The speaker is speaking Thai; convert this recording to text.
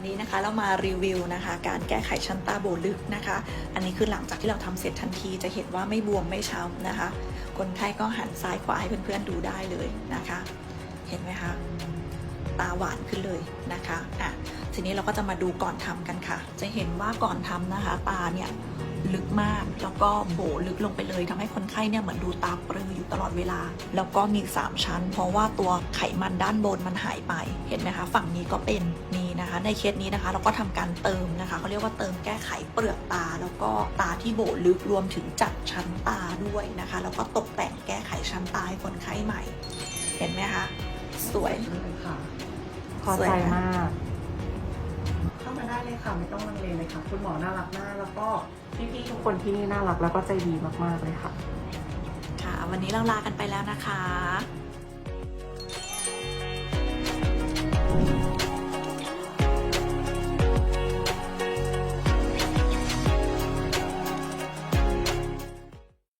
วันนี้นะคะเรามารีวิวนะคะ การแก้ไขชั้นตาโบลึกนะคะ อันนี้คือหลังจากที่เราทำเสร็จทันทีจะเห็นว่าไม่บวมไม่ช้ำนะคะ คนไข้ก็หันซ้ายขวาให้เพื่อนๆดูได้เลยนะคะ เห็นไหมคะตาหวานขึ้นเลยนะคะอะทีนี้เราก็จะมาดูก่อนทำกันค่ะ จะเห็นว่าก่อนทำนะคะ ตาเนี่ยลึกมากแล้วก็โบลึกลงไปเลยทำให้คนไข้เนี่ยเหมือนดูตาปรืออยู่ตลอดเวลา แล้วก็มี 3 ชั้น เพราะว่าตัวไขมันด้านบนมันหายไปเห็นไหมคะ ฝั่งนี้ก็เป็นน นะคะ ในเคสนี้นะคะ เราก็ทำการเติมนะคะเขาเรียกว่าเติมแก้ไขเปลือกตา แล้วก็ตาที่โบลึกรวมถึงจัดชั้นตาด้วยนะคะ แล้วก็ตกแต่งแก้ไขชั้นตาให้คนไข้ใหม่ เห็นไหมคะ สวยเลยค่ะพอใจมากเข้ามาได้เลยค่ะไม่ต้องลังเลเลยค่ะ คุณหมอน่ารักมากแล้วก็พี่ๆทุกคนที่นี่น่ารักแล้วก็ใจดีมากๆเลยค่ะ ค่ะ วันนี้เราลากันไปแล้วนะคะ